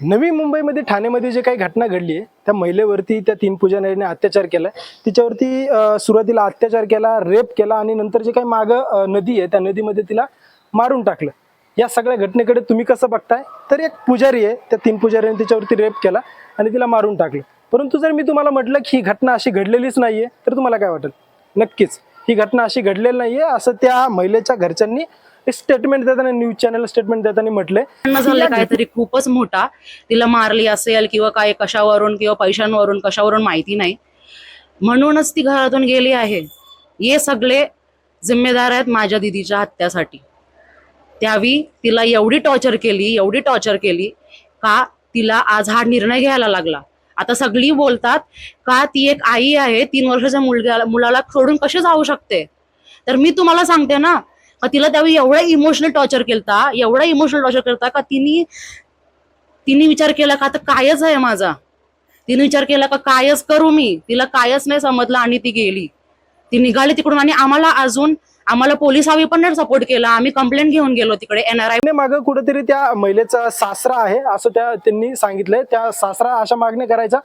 नवी मुंबईमध्ये ठाण्यामध्ये जे काही घटना घडली आहे त्या महिलेवरती त्या तीन पुजाऱ्यांनी अत्याचार केला तिच्यावरती सुरुवातीला अत्याचार केला रेप केला आणि नंतर जे काही मागं नदी आहे त्या नदीमध्ये तिला मारून टाकलं. या सगळ्या घटनेकडे तुम्ही कसं बघताय? तर एक पुजारी आहे त्या तीन पुजाऱ्याने तिच्यावरती रेप केला आणि तिला मारून टाकलं. परंतु जर मी तुम्हाला म्हटलं की ही घटना अशी घडलेलीच नाहीये तर तुम्हाला काय वाटेल? नक्कीच ही घटना अशी घडलेली नाहीये असं त्या महिलेच्या घरच्यांनी स्टेटमेंट देताना न्यूज चॅनल स्टेटमेंट देताना म्हटलंय. भांडणं झालंय काहीतरी खूपच मोठा. तिला मारली असेल किंवा काय कशावरून किंवा पैशांवरून कशावरून माहिती नाही. म्हणूनच ती घरातून गेली आहे. हे सगळे जिम्मेदार आहेत माझ्या दिदीच्या हत्यासाठी. त्यावेळी तिला एवढी टॉर्चर केली एवढी टॉर्चर केली का तिला आज हा निर्णय घ्यायला लागला. आता सगळी बोलतात का ती एक आई आहे तीन वर्षाच्या मुलग्याला मुलाला सोडून कशी जाऊ शकते? तर मी तुम्हाला सांगते ना का तिला त्यावेळी एवढा इमोशनल टॉर्चर केलता एवढा इमोशनल टॉर्चर करता का तिने तिने विचार केला का आता कायच आहे माझा? तिने विचार केला का कायच करू मी? तिला कायच नाही समजलं आणि ती गेली. ती निघाली तिकडून आणि आम्हाला अजून आम्हाला पोलीस हवी पण नाही सपोर्ट केला. आम्ही कंप्लेंट घेऊन गेलो तिकडे एनआरआय ने मागं कुठेतरी त्या महिलेचा सासरा आहे असं त्या त्यांनी सांगितलंय. त्या सासरा अशा मागण्या करायचा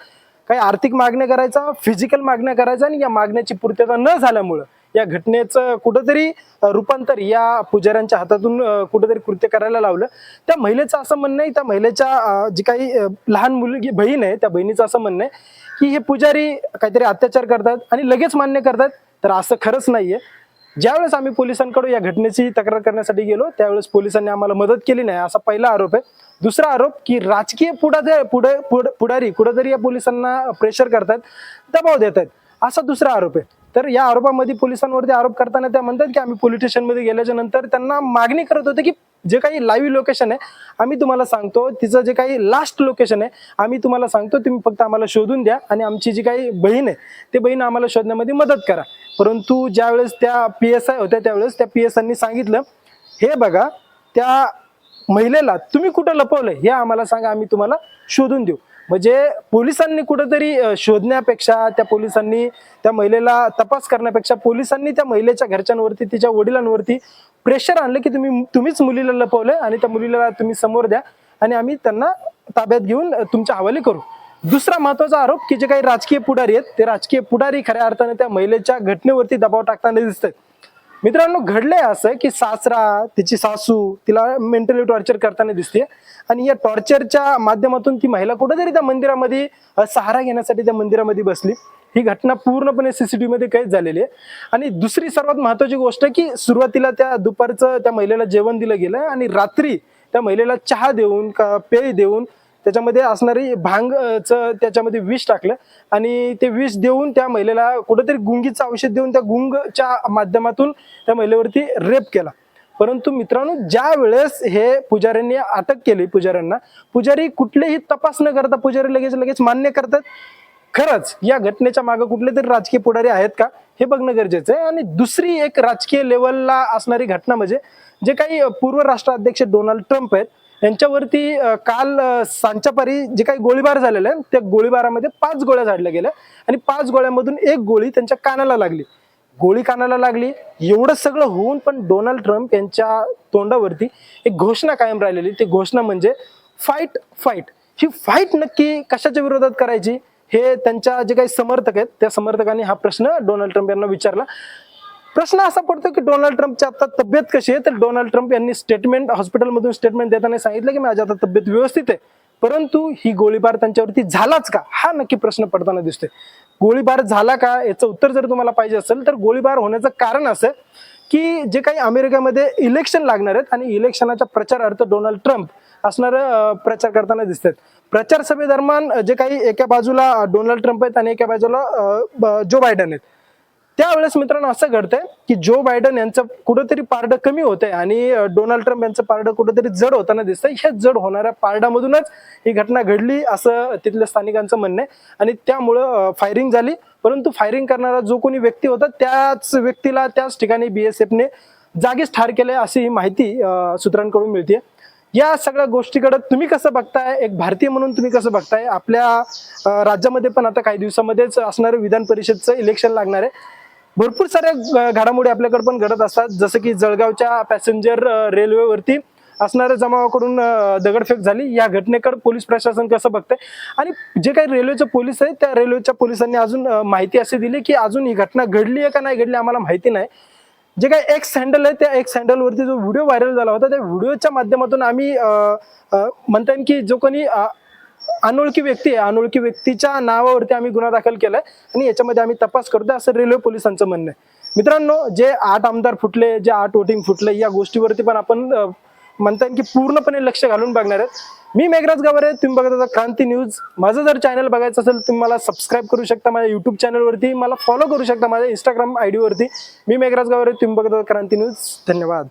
काही आर्थिक मागण्या करायचा फिजिकल मागण्या करायचा आणि या मागण्याची पूर्तता न झाल्यामुळं. या घटनेचं कुठंतरी रूपांतर या पुजाऱ्यांच्या हातातून कुठंतरी कृत्य करायला लावलं. त्या महिलेचं असं म्हणणं आहे त्या महिलेच्या जी काही लहान मुलगी बहीण आहे त्या बहिणीचं असं म्हणणं आहे की हे पुजारी काहीतरी अत्याचार करतात आणि लगेच मान्य करतात. तर असं खरंच नाहीये. ज्यावेळेस आम्ही पोलिसांकडून या घटनेची तक्रार करण्यासाठी गेलो त्यावेळेस पोलिसांनी आम्हाला मदत केली नाही असा पहिला आरोप आहे. दुसरा आरोप की राजकीय पुढे पुढे पुढारी कुठेतरी या पोलिसांना प्रेशर करतात दबाव देत आहेत असा दुसरा आरोप आहे. तर या आरोपामध्ये पोलिसांवरती आरोप करताना त्या म्हणतात की आम्ही पोलीस स्टेशनमध्ये गेल्याच्यानंतर त्यांना मागणी करत होते की जे काही लाईव्ह लोकेशन आहे आम्ही तुम्हाला सांगतो. तिचं जे काही लास्ट लोकेशन आहे आम्ही तुम्हाला सांगतो. तुम्ही फक्त आम्हाला शोधून द्या आणि आमची जी काही बहीण आहे ते बहीण आम्हाला शोधण्यामध्ये मदत करा. परंतु ज्यावेळेस त्या पी एस आय होत्या त्यावेळेस त्या पी एस आयनी सांगितलं हे बघा त्या महिलेला तुम्ही कुठं लपवलंय? हे आम्हाला सांगा आम्ही तुम्हाला शोधून देऊ. म्हणजे पोलिसांनी कुठंतरी शोधण्यापेक्षा त्या पोलिसांनी त्या महिलेला तपास करण्यापेक्षा पोलिसांनी त्या महिलेच्या घरच्यांवरती तिच्या वडिलांवरती प्रेशर आणलं की तुम्ही तुम्हीच मुलीला लपवलं आणि त्या मुलीला तुम्ही समोर द्या आणि आम्ही त्यांना ताब्यात घेऊन तुमच्या हवाले करू. दुसरा महत्त्वाचा आरोप की जे काही राजकीय पुढारी आहेत ते राजकीय पुढारी खऱ्या अर्थाने त्या महिलेच्या घटनेवरती दबाव टाकताना दिसत मित्रांनो घडलंय असं की सासरा तिची सासू तिला मेंटली टॉर्चर करताना दिसते आणि या टॉर्चरच्या माध्यमातून ती महिला कुठेतरी त्या मंदिरामध्ये सहारा घेण्यासाठी त्या मंदिरामध्ये बसली. ही घटना पूर्णपणे सीसीटीव्ही मध्ये कैद झालेली आहे. आणि दुसरी सर्वात महत्वाची गोष्ट की सुरुवातीला त्या दुपारचं त्या महिलेला जेवण दिलं गेलं आणि रात्री त्या महिलेला चहा देऊन का पेय देऊन त्याच्यामध्ये असणारी भांगचं त्याच्यामध्ये विष टाकलं आणि ते विष देऊन त्या महिलेला कुठेतरी गुंगीचं औषध देऊन त्या गुंगच्या माध्यमातून त्या महिलेवरती रेप केला. परंतु मित्रांनो ज्या वेळेस हे पुजाऱ्यांनी अटक केली पुजाऱ्यांना पुजारी कुठलेही तपास न करता पुजारी लगेच लगेच मान्य करतात. खरंच या घटनेच्या मागे कुठले तरी राजकीय पुढारी आहेत का? हे बघणं गरजेचं आहे. आणि दुसरी एक राजकीय लेवलला असणारी घटना म्हणजे जे काही पूर्व राष्ट्राध्यक्ष डोनाल्ड ट्रम्प आहेत यांच्यावरती काल सांच्यापारी जे काही गोळीबार झालेले आहे त्या गोळीबारामध्ये पाच गोळ्या झाडल्या गेल्या आणि पाच गोळ्यामधून एक गोळी त्यांच्या कानाला लागली. गोळी कानाला लागली. एवढं सगळं होऊन पण डोनाल्ड ट्रम्प यांच्या तोंडावरती एक घोषणा कायम राहिलेली. ती घोषणा म्हणजे फाईट फाईट ही फाईट नक्की कशाच्या विरोधात करायची? हे त्यांच्या जे काही समर्थक आहेत त्या समर्थकांनी हा प्रश्न डोनाल्ड ट्रम्प यांना विचारला. प्रश्न असा पडतो की डोनाल्ड ट्रम्पची आता तब्येत कशी आहे? तर डोनाल्ड ट्रम्प यांनी स्टेटमेंट हॉस्पिटलमधून स्टेटमेंट देताना सांगितलं की माझी आता तब्येत व्यवस्थित आहे. परंतु ही गोळीबार त्यांच्यावरती झालाच का? हा नक्की प्रश्न पडताना दिसतोय. गोळीबार झाला का? याचं उत्तर जर तुम्हाला पाहिजे असेल तर गोळीबार होण्याचं कारण असं की जे काही अमेरिकेमध्ये इलेक्शन लागणार आहेत आणि इलेक्शनाच्या प्रचारार्थ डोनाल्ड ट्रम्प असणार प्रचार करताना दिसतात. प्रचार सभेदरम्यान जे काही एका बाजूला डोनाल्ड ट्रम्प आहेत आणि एका बाजूला जो बायडन आहेत. त्यावेळेस मित्रांनो असं घडतंय की जो बायडन यांचं कुठंतरी पारडं कमी होतंय आणि डोनाल्ड ट्रम्प यांचं पारडं कुठंतरी जड होताना दिसतंय ह्या जड होणाऱ्या पारडामधूनच ही घटना घडली असं तिथल्या स्थानिकांचं म्हणणं आहे. आणि त्यामुळं फायरिंग झाली. परंतु फायरिंग करणारा जो कोणी व्यक्ती होता त्याच व्यक्तीला त्याच ठिकाणी बीएसएफने जागीच ठार केले अशी ही माहिती सूत्रांकडून मिळते या सगळ्या गोष्टीकडे तुम्ही कसं बघताय? एक भारतीय म्हणून तुम्ही कसं बघताय? आपल्या राज्यामध्ये पण आता काही दिवसामध्येच असणारं विधान परिषदचं इलेक्शन लागणार आहे. भरपूर साऱ्या घडामोडी आपल्याकडे पण घडत असतात. जसं की जळगावच्या पॅसेंजर रेल्वेवरती असणाऱ्या जमावाकडून दगडफेक झाली. या घटनेकडे पोलीस प्रशासन कसं बघतंय? आणि जे काही रेल्वेचे पोलीस आहेत त्या रेल्वेच्या पोलिसांनी अजून माहिती अशी दिली की अजून ही घटना घडली आहे का नाही घडली आम्हाला माहिती नाही. जे काही एक्स हँडल आहे त्या एक्स हँडलवरती जो व्हिडिओ व्हायरल झाला होता त्या व्हिडिओच्या माध्यमातून आम्ही अं, म्हणता येईल की जो कोणी अनोळखी व्यक्ती आहे. अनोळखी व्यक्तीच्या नावावरती आम्ही गुन्हा दाखल केलाय आणि याच्यामध्ये आम्ही तपास करतोय असं रेल्वे पोलिसांचं म्हणणं आहे. मित्रांनो जे आठ आमदार फुटले जे आठ वोटिंग फुटले या गोष्टीवरती पण आपण म्हणता येईल की पूर्णपणे लक्ष घालून बघणार आहेत. मी मेघराज गावरे तुम्ही बघत आता क्रांती न्यूज. माझं जर चॅनल बघायचं असेल तुम्ही मला सबस्क्राईब करू शकता माझ्या युट्यूब चॅनलवरती मला फॉलो करू शकता माझ्या इंस्टाग्राम आय डीवरती मी मेघराज गावरे तुम्ही बघत क्रांती न्यूज. धन्यवाद.